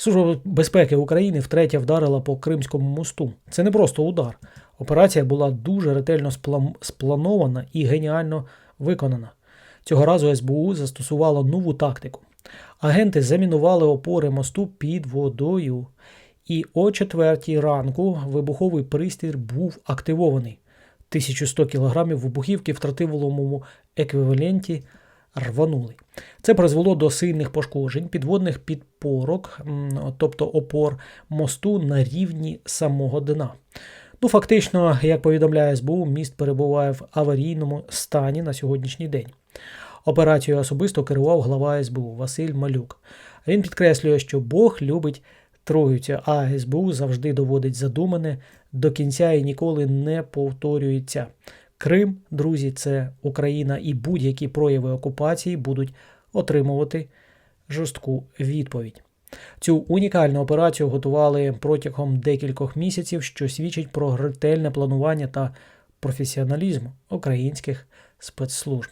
Служба безпеки України втретє вдарила по Кримському мосту. Це не просто удар. Операція була дуже ретельно спланована і геніально виконана. Цього разу СБУ застосувало нову тактику. Агенти замінували опори мосту під водою. І о четвертій ранку вибуховий пристрій був активований. 1100 кілограмів вибухівки в еквіваленті рванули. Це призвело до сильних пошкоджень підводних підпорок, тобто опор мосту на рівні самого дна. Ну, фактично, як повідомляє СБУ, міст перебуває в аварійному стані на сьогоднішній день. Операцією особисто керував глава СБУ Василь Малюк. Він підкреслює, що Бог любить Троїцю, а СБУ завжди доводить задумане до кінця і ніколи не повторюється. Крим, друзі, це Україна, і будь-які прояви окупації будуть отримувати жорстку відповідь. Цю унікальну операцію готували протягом декількох місяців, що свідчить про ретельне планування та професіоналізм українських спецслужб.